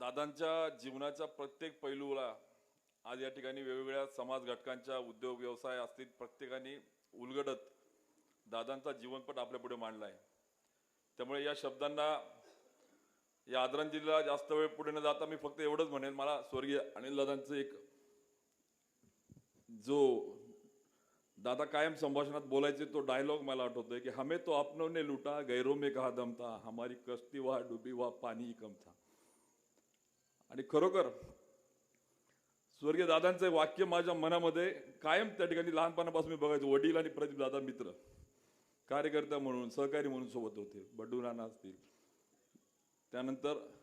दादांच्या जीवनाच्या प्रत्येक पैलूला आज या ठिकाणी वेगवेगळ्या समाज घटकांच्या उद्योग व्यवसाय असतील प्रत्येकाने उलगडत दादांचा जीवनपट आपल्या पुढे मांडला आहे त्यामुळे या शब्दांना या आदरांजलीला जास्त वेळ पुढे न जाता मी फक्त एवढंच म्हणेन मला स्वर्गीय अनिल दादांचं एक जो दादा कायम संभाषणात बोलायचे तो डायलॉग मला आठवतोय की हमें तो अपनों लुटा गैरों में कहा दमता हमारी कश्ती वा डुबी वा पाणी ही आणि खरोखर स्वर्गीय दादांचं वाक्य माझ्या मनामध्ये कायम त्या ठिकाणी लहानपणापासून मी बघायचो. वडील आणि प्रदीप दादा मित्र. कार्यकर्ता म्हणून सहकारी म्हणून सोबत होते. बड्डू राणा असतील. त्यानंतर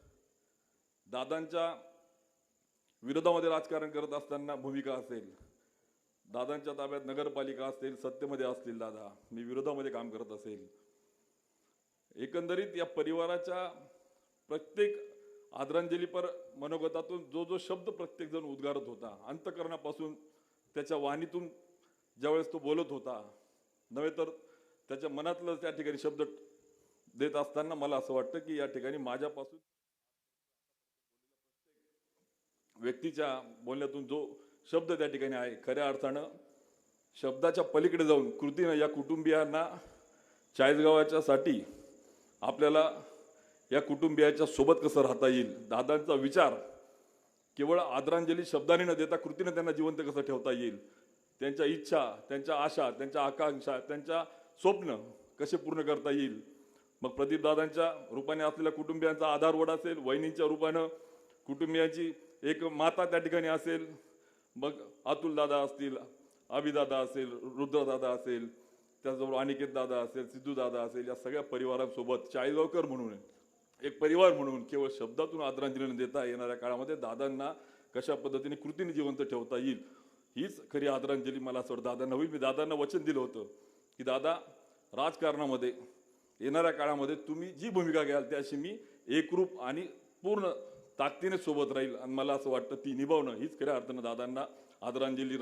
दादांच्या विरोधामध्ये राजकारण करत असताना भूमिका असेल. दादांच्या ताब्यात नगरपालिका असतील सत्तेमध्ये असतील दादा. मी विरोधामध्ये काम करत असेल. एकंदरीत या परिवाराच्या प्रत्येक आदरांजलीपर मनोगतातून जो जो शब्द प्रत्येकजण उद्गारत होता अंतकरणापासून त्याच्या वाणीतून ज्यावेळेस तो बोलत होता नव्हे तर त्याच्या मनातलं त्या ठिकाणी शब्द देत असताना मला असं वाटतं की या ठिकाणी माझ्यापासून व्यक्तीच्या बोलण्यातून जो शब्द त्या ठिकाणी आहे खऱ्या अर्थानं शब्दाच्या पलीकडे जाऊन कृतीनं या कुटुंबियांना चाळीसगावाच्या साठी आपल्याला या कुटुंबियाच्या सोबत कसं राहता येईल? दादांचा विचार केवळ आदरांजली शब्दाने न देता कृतीनं त्यांना जिवंत कसं ठेवता येईल? त्यांच्या इच्छा त्यांच्या आशा त्यांच्या आकांक्षा त्यांच्या स्वप्न कसे पूर्ण करता येईल? मग प्रदीपदादांच्या रूपाने असलेल्या कुटुंबियांचा आधारवड असेल वहिनींच्या रूपानं कुटुंबियांची एक माता त्या ठिकाणी असेल मग अतुलदादा असतील अभिदादा असेल रुद्रदादा असेल त्याचबरोबर अनिकेत दादा असेल सिद्धू दादा असेल या सगळ्या परिवारांसोबत चाळीसगावकर म्हणून एक परिवार म्हणून केवळ शब्दातून आदरांजली न देता येणाऱ्या काळामध्ये दादांना कशा पद्धतीने कृतीने जिवंत ठेवता येईल हीच खरी आदरांजली मला असं वाटतं. दादांना होईल. मी दादांना वचन दिलं होतं की दादा राजकारणामध्ये येणाऱ्या काळामध्ये तुम्ही जी भूमिका घ्याल त्याशी मी एकरूप आणि पूर्ण ताकदीने सोबत राहील. आणि मला असं वाटतं ती निभावणं हीच खऱ्या अर्थानं दादांना आदरांजली